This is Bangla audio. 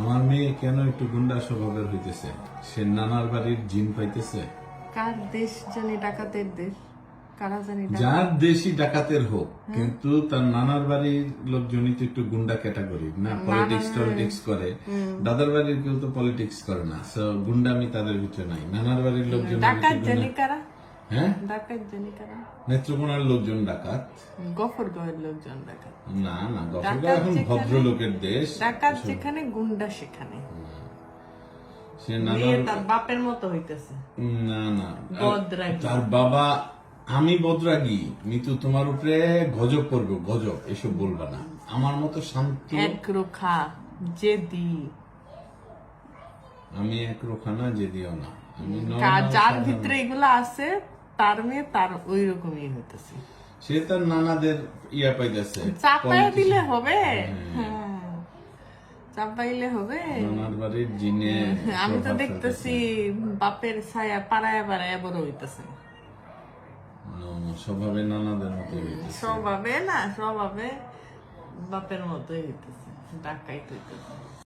আমার মেয়ে কেন একটু গুন্ডা স্বভাবের হইতেছে? সে নানার বাড়ির জিন পাইতেছে? কার দেশ জানি ডাকাতের দেশ? কারা জানি যার দেশি ডাকাতের হোক কিন্তু তার নানার বাড়ির লোকজনই তো একটু গুন্ডা ক্যাটাগরি না? পলিটিক্স টলিটিক্স করে। দাদার বাড়ির কেউ তো পলিটিক্স করে না গুন্ডামি তাদের ভিতরে নাই। নানার বাড়ির লোকজন ডাকাত জানি কারা? হ্যাঁ? ডাকাত জানি কারা। নেত্রকোনার লোকজন ডাকাত? গফর লোকজন ডাকাত। না না গফরগাঁও এখন ভদ্রলোকের দেশ। ডাকাত যেখানে গুন্ডা সেখানে। সে মেয়ে তার বাপের মতো হইতেছে। না না। তার বাবা আমি বদরাগী। মিতু তোমার উপরে গজব করব গজব এসব বলবা না। আমার মতো শান্ত এক রোখা জেদি। আমি এক রোখানা যে দিও না। normal কার- যার ভিতরে এগুলো আছে তার মেয়ে তার ওই রকমই হইতেছে। সে তার নানাদের ইয়া পাইতেছে চাপাই দিলে হবে? হ্যাঁ। চাপাইলে হবে? নানার বাড়ির জিনে আমি তো দেখতেছি বাপের ছায়া পাড়ায় পাড়ায় বড় হইতেছে। স্বভাবে নানাদের মতো স্বভাবে না স্বভাবে বাপের মতোই হইতেছে ডাকাই হইতেছে।